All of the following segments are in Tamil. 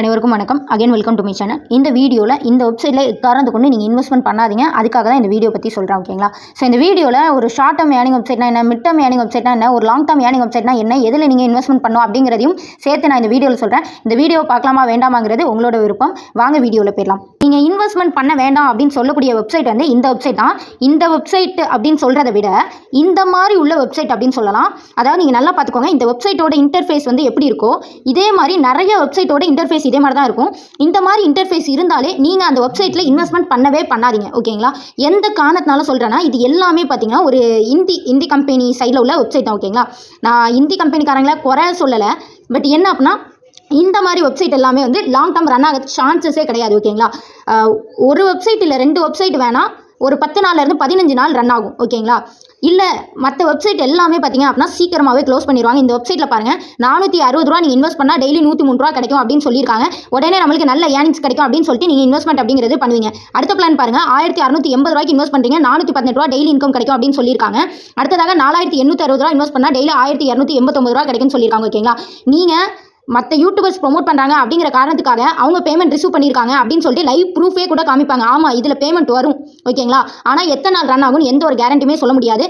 அனைவருக்கும் வணக்கம். Again welcome to my channel இந்த வீடியோவில் இந்த வெப்சைட்டில் எக்காரந்து கொண்டு நீங்கள் இன்வெஸ்ட்மெண்ட் பண்ணாதீங்க. அதுக்காக தான் இந்த வீடியோ பற்றி சொல்கிறேன் ஓகேங்களா ஸோ இந்த வீடியோவில் ஒரு ஷார்ட் டேர்ம் ஏர்னிங் வெப்சைட்னா என்ன மிட் டேர்ம் ஏர்னிங் வெப்சைட்னா என்ன ஒரு லாங் டேர்ம் ஏர்னிங் வெப்சைட்னா என்ன எதில் நீங்கள் இன்வெஸ்ட்மெண்ட் பண்ணணும் அப்படிங்கிறதையும் சேர்த்து நான் இந்த வீடியோவில் சொல்கிறேன் இந்த வீடியோ பார்க்கலாமா வேண்டாமாங்கிறது உங்களோட விருப்பம். வாங்க வீடியோவில் போயிடலாம். நீங்கள் இன்வெஸ்ட்மெண்ட் பண்ண வேண்டாம் அப்படின்னு சொல்லக்கூடிய வெப்சைட் வந்து இந்த வெப்சைட் தான். இந்த வெப்சைட் அப்படின்னு சொல்கிறத விட இந்த மாதிரி உள்ள வெப்சைட் அப்படின்னு சொல்லலாம். அதாவது நீங்கள் நல்லா பார்த்துக்கோங்க இந்த வெப்சைட்டோட இன்டர்ஃபேஸ் வந்து எப்படி இருக்கோ இதே மாதிரி நிறைய வெப்சைட்டோட இன்டர்ஃபேஸ் இதே மாதிரி தான் இருக்கும். இந்த மாதிரி இன்டர்ஃபேஸ் இருந்தாலே நீங்கள் அந்த வெப்சைட்டில் இன்வெஸ்ட்மெண்ட் பண்ணவே பண்ணாதீங்க ஓகேங்களா? எந்த காரணத்தினால சொல்கிறேன்னா இது எல்லாமே பார்த்தீங்கன்னா ஒரு இந்தி இந்தி கம்பெனி சைடில் உள்ள வெப்சைட் தான் ஓகேங்களா? நான் இந்தி கம்பெனிக்காரங்களை குறை சொல்லலை. பட் என்ன அப்படின்னா இந்த மாதிரி வெப்சைட் எல்லாமே வந்து லாங் டேர்ம் ரன் ஆகிறது சான்சஸே கிடையாது ஓகேங்களா ஒரு வெப்சைட் இல்லை ரெண்டு வெப்சைட் வேணால் ஒரு பத்து நாள்லேருந்து பதினஞ்சு நாள் ரன் ஆகும் ஓகேங்களா இல்லை மற்ற வெப்சைட் எல்லாமே பார்த்தீங்க அப்படின்னா சீக்கிரமாகவே க்ளோஸ் பண்ணிடுவாங்க. இந்த வெப்சைட்டில் பாருங்கள் நானூற்றி அறுபது ரூபா நீங்கள் இன்வெஸ்ட் பண்ணால் டெய்லி நூற்றி மூணு ரூபா கிடைக்கும் அப்படின்னு சொல்லியிருக்காங்க. உடனே நம்மளுக்கு நல்ல ஏர்னிங்ஸ் கிடைக்கும் அப்படின்னு சொல்லிட்டு நீங்கள் இன்வெஸ்ட்மெண்ட் அப்படிங்கிறது பண்ணுவீங்க. அடுத்த பிளான் பாருங்கள் ஆயிரத்தி அறுநூற்றி எண்பது ரூபாய்க்கு இன்வெஸ்ட் பண்ணுறீங்க நானூற்றி பதினெட்டு ரூபா டெய்லி இன்கம் கிடைக்கும் அப்படின்னு சொல்லியிருக்காங்க. அடுத்ததாக நாலாயிரத்தி எண்ணூற்றி அறுபது ரூபா இன்வெஸ்ட் பண்ணால் டெய்லி ஆயிரத்தி இரநூத்தி எண்பத்தொம்பது ரூபா கிடைக்கும்னு சொல்லியிருக்காங்க ஓகேங்களா நீங்கள் மற்ற யூடியூபர்ஸ் ப்ரோமோட் பண்ணுறாங்க அப்படிங்கிற காரணத்துக்காக அவங்க பேமெண்ட் ரிசீவ் பண்ணியிருக்காங்க அப்படின்னு சொல்லிட்டு லைவ் ப்ரூஃபே கூட காமிப்பாங்க. ஆமாம் இதில் பேமெண்ட் வரும். ஓகேங்களா ஆனால் எத்தனை நாள் ரன் ஆகும்னு எந்த ஒரு கேரண்டியுமே சொல்ல முடியாது.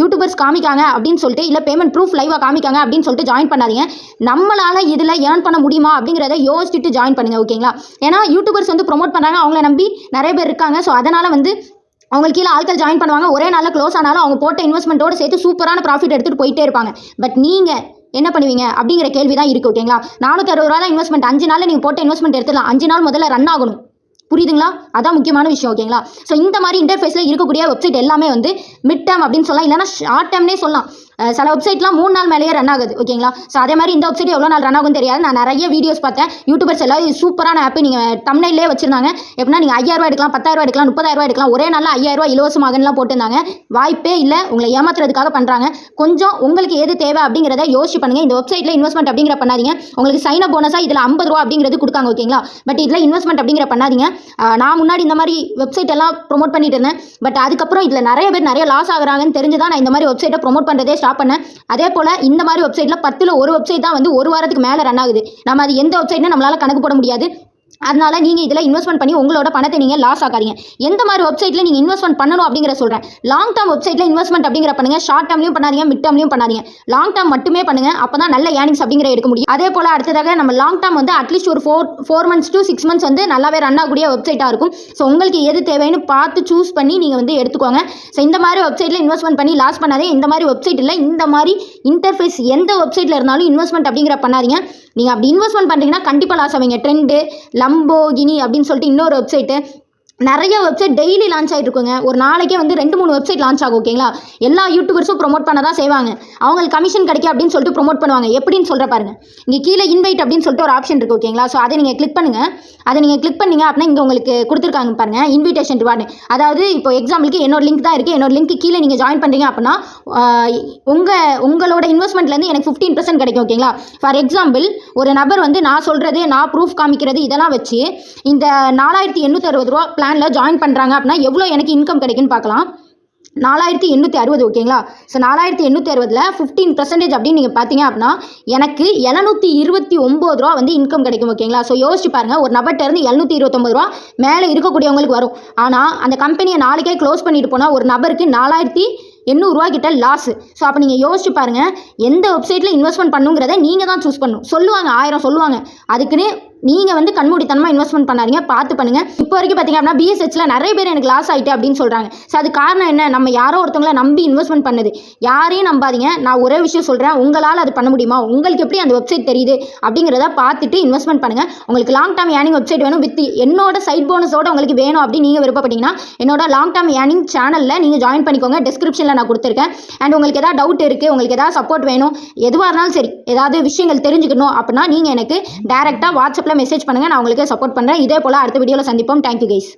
யூடியூபர்ஸ் காமிக்காங்க அப்படின்னு சொல்லிட்டு இல்லை பேமெண்ட் ப்ரூஃப் லைவாக காமிக்காங்க அப்படின்னு சொல்லிட்டு ஜாயின் பண்ணாதீங்க. நம்மளால் இதில் ஏர்ன் பண்ண முடியுமா அப்படிங்கிறத யோசிச்சுட்டு ஜாயின் பண்ணுங்கள் ஓகேங்களா ஏன்னா யூடியூபர்ஸ் வந்து ப்ரொமோட் பண்ணுறாங்க அவங்கள நம்பி நிறைய பேர் இருக்காங்க. ஸோ அதனால் வந்து அவங்களுக்கு கீழே ஆட்கள் ஜாயின் பண்ணுவாங்க. ஒரே நாளில் க்ளோஸ் ஆனாலும் அவங்க போட்ட இன்வெஸ்ட்மெண்ட்டோடு சேர்த்து சூப்பரான ப்ராஃபிட் எடுத்துகிட்டு போயிட்டே இருப்பாங்க. பட் நீங்கள் என்ன பண்ணுவீங்க? அப்படிங்கிற கேள்வி தான் இருக்குது ஓகேங்களா நானூற்றி அறுபது ரூபா தான் இன்வெஸ்ட்மெண்ட் அஞ்சு நாளில் நீங்கள் போட்ட இன்வெஸ்ட்மெண்ட் எடுத்துடலாம். அஞ்சு நாள் முதல்ல ரன் ஆகணும். புரியுதுங்களா? அதான் முக்கியமான விஷயம் ஓகேங்களா ஸோ இந்த மாதிரி இன்டர்ஃபேஸில் இருக்கக்கூடிய வெப்சைட் எல்லாமே வந்து மிட் டேம் அப்படின்னு சொல்லலாம். இல்லைனா ஷார்ட் டேம்னே சொல்லலாம். சில வெப்சைட்லாம் மூணு நாள் மேலேயே ரன் ஆகுது ஓகேங்களா ஸோ அதே மாதிரி இந்த வெப்சைட் எவ்வளோ நாள் ரன் ஆகும் தெரியாது. நான் நிறைய வீடியோஸ் பார்த்தேன். யூடியூபர்ஸ் எல்லாம் சூப்பரான ஆப் நீங்கள் தமிழ்லேயே வச்சிருந்தாங்க. எப்படின்னா நீங்கள் ஐயாயிரம் எடுக்கலாம் பத்தாயிரம் எடுக்கலாம் முப்பதாயிரம் எடுக்கலாம் ஒரே நாளில் ஐயாயிரம் ரூபாய் இலவசமாகலாம் போட்டிருந்தாங்க. வாய்ப்பே இல்லை. உங்களை ஏமாத்துறதுக்காக பண்ணுறாங்க கொஞ்சம் உங்களுக்கு எது தேவை அப்படிங்கிறத யோசிச்சு பண்ணுங்கள் இந்த வெப்சைட்டில் இன்வெஸ்ட்மெண்ட் அப்படிங்கிற பண்ணாதீங்க. உங்களுக்கு சைன் அப் போனஸாக இதில் ஐம்பது ரூபா அப்படிங்கிறது கொடுக்காங்க ஓகேங்களா பட் இதில் இன்வெஸ்ட்மெண்ட் அப்படிங்கிற பண்ணாதீங்க. நான் முன்னாடி இந்த மாதிரி வெப்சைட் எல்லாம் ப்ரொமோட் பண்ணிட்டு இருந்தேன். பட் அதுக்கப்புறம் இதில் நிறைய பேர் நிறைய லாஸ் ஆகுறாங்கன்னு தெரிஞ்சு தான் நான் இந்த மாதிரி வெப்சைட்டை ப்ரொமோட் பண்ணுறதே ஸ்டாப் பண்ணேன். அதே போல் இந்த மாதிரி வெப்சைட்டில் பத்தில் ஒரு வெப்சைட் தான் வந்து ஒரு வாரத்துக்கு மேலே ரன் ஆகுது. நம்ம அது எந்த வெப்சைட்னா நம்மளால் கணக்கு போட முடியாது. அதனால் நீங்கள் இதில் இன்வெஸ்ட்மெண்ட் பண்ணி உங்களோட பணத்தை நீங்கள் லாஸ் ஆகாதீங்க. எந்த மாதிரி வெப்சைட்டில் நீங்கள் இன்வெஸ்ட்மெண்ட் பண்ணணும் அப்படிங்கிற சொல்கிறேன் லாங் டேர்ம் வெப்சைட்டில் இன்வெஸ்ட்மெண்ட் அப்படிங்கிற பண்ணுங்கள் ஷார்ட் டேர்ம்லையும் பண்ணாதீங்க. மிட் டேர்ம்லையும் பண்ணாதீங்க. லாங் டேர்ம் மட்டுமே பண்ணுங்கள் அப்போ தான் நல்ல ஏர்னிங்ஸ் அப்படிங்கிற எடுக்க முடியும். அதே போல் அடுத்ததாக நம்ம லாங் டேர்ம் வந்து அட்லீஸ்ட் ஒரு four four months to six months வந்து நல்லாவே ரன் ஆகக்கூடிய வெப்சைட்டாக இருக்கும். ஸோ உங்களுக்கு எது தேவைன்னு பார்த்து சூஸ் பண்ணி நீங்கள் வந்து எடுத்துக்கோங்க. ஸோ இந்த மாதிரி வெப்சைட்டில் இன்வெஸ்ட்மெண்ட் பண்ணி லாஸ் பண்ணாதே இந்த மாதிரி வெப்சைட்டில் இந்த மாதிரி இன்டர்ஃபேஸ் எந்த வெப்சைட்டில் இருந்தாலும் இன்வெஸ்ட்மெண்ட் அப்படிங்கிற பண்ணாதீங்க. நீங்கள் அப்படி இன்வெஸ்ட்மெண்ட் பண்ணுறீங்கன்னா கண்டிப்பாக லாஸ் ஆவீங்க. ட்ரெண்டு லம்போகினி அப்படின்னு சொல்லிட்டு இன்னொரு வெப்சைட்டு நிறைய வெப்சைட் டெய்லி லான்ச் ஆகிட்டு இருக்குங்க ஒரு நாளைக்கே வந்து ரெண்டு மூணு வெப்சைட் லான்ச் ஆகும் ஓகேங்களா எல்லா யூடியூபர்ஸும் ப்ரொமோட் பண்ண தான் செய்வாங்க. அவங்களுக்கு கமிஷன் கிடைக்கும் அப்படின்னு சொல்லிட்டு ப்ரொமோட் பண்ணுவாங்க. எப்படின்னு சொல்கிற பாருங்க. இங்கே கீழே இன்வைட் அப்படின்னு சொல்லிட்டு ஒரு ஆப்ஷன் இருக்குது ஓகேங்களா ஸோ அதை நீங்கள் கிளிக் பண்ணுங்கள் அதை நீங்கள் கிளிக் பண்ணீங்க அப்படின்னா இங்கே உங்களுக்கு கொடுத்துருக்காங்க பாருங்கள் இன்விடேஷன் ரிவார்டு அதாவது இப்போ எக்ஸாம்பிளுக்கு என்னோட லிங்க் தான் இருக்குது என்னோட லிங்க் கீழே நீங்கள் ஜாயின் பண்ணுறீங்க அப்படின்னா உங்கள் உங்களோட இன்வெஸ்ட்மெண்ட்லேருந்து எனக்கு ஃபிஃப்டீன் பர்சன்ட் கிடைக்கும் ஓகேங்களா ஃபார் எக்ஸாம்பிள் ஒரு நபர் வந்து நான் சொல்கிறது நான் ப்ரூஃப் காமிக்கிறது இதெல்லாம் வச்சு இந்த நாலாயிரத்தி எண்ணூற்றி அறுபது ரூபா பிளானில் ஜாயின் பண்ணுறாங்க அப்படின்னா எவ்வளோ எனக்கு இன்கம் கிடைக்குன்னு பார்க்கலாம். நாலாயிரத்தி எண்ணூற்றி அறுபது ஓகேங்களா ஸோ நாலாயிரத்தி எண்ணூற்றி அறுபதில் ஃபிஃப்டீன் பர்சன்டேஜ் அப்படின்னு நீங்கள் பார்த்தீங்க அப்படின்னா எனக்கு எழுநூற்றி இருபத்தி ஒம்பது ரூபா வந்து இன்கம் கிடைக்கும் ஓகேங்களா ஸோ யோசிச்சு பாருங்கள் ஒரு நபர்கிட்ட இருந்து எழுநூற்றி இருபத்தொம்பது ரூபா மேலே இருக்கக்கூடியவங்களுக்கு வரும். ஆனால் அந்த கம்பெனியை நாளைக்கே க்ளோஸ் பண்ணிட்டு போனால் ஒரு நபருக்கு நாலாயிரத்தி எண்ணூறுரூவா கிட்ட லாஸ் ஸோ அப்போ நீங்கள் யோசிச்சு பாருங்கள் எந்த வெப்சைட்டில் இன்வெஸ்ட்மெண்ட் பண்ணுங்கிறத நீங்கள் தான் சூஸ் பண்ணணும். சொல்லுவாங்க ஆயிரம் சொல்லுவாங்க. அதுக்குன்னு நீங்கள் வந்து கண்மூடித்தனமாக இன்வெஸ்ட்மெண்ட் பண்ணாதீங்க பார்த்து பண்ணுங்கள் இப்போ வரைக்கும் பார்த்தீங்க அப்படின்னா பிஎஸ்ஹெச்சில் நிறைய பேர் எனக்கு லாஸ் ஆகிட்டு அப்படின்னு சொல்கிறாங்க ஸோ அது காரணம் என்ன? நம்ம யாரோ ஒருத்தவங்கள நம்பி இன்வெஸ்ட்மெண்ட் பண்ணது. யாரையும் நம்பாதீங்க. நான் ஒரே விஷயம் சொல்கிறேன் உங்களால் அது பண்ண முடியுமா? உங்களுக்கு எப்படி அந்த வெப்சைட் தெரியுது? அப்படிங்கிறத பார்த்துட்டு இன்வெஸ்ட்மெண்ட் பண்ணுங்கள் உங்களுக்கு லாங் டேர்ம் ஏர்னிங் வெப்சைட் வேணும். வித் என்னோட சைட் போனஸோட உங்களுக்கு வேணும் அப்படின்னு நீங்கள் விருப்பப்பட்டீங்கன்னா என்னோட லாங் டேர்ம் ஏர்னிங் சேனலில் நீங்கள் ஜாயின் பண்ணிக்கோங்க. டிஸ்கிரிப்ஷனில் நான் கொடுத்துருக்கேன். அண்ட் உங்களுக்கு எதாவது டவுட் இருக்குது உங்களுக்கு எதாவது சப்போர்ட் வேணும் எதுவாக இருந்தாலும் சரி ஏதாவது விஷயங்கள் தெரிஞ்சுக்கணும் அப்படின்னா நீங்கள் எனக்கு டேரெக்டாக வாட்ஸ்அப் வாட்ஸ்அப்பில் மெசேஜ் பண்ணுங்கள் நான் உங்களுக்கு சப்போர்ட் பண்ணுறேன் இதே போல் அடுத்த வீடியோவில் சந்திப்போம். Thank you guys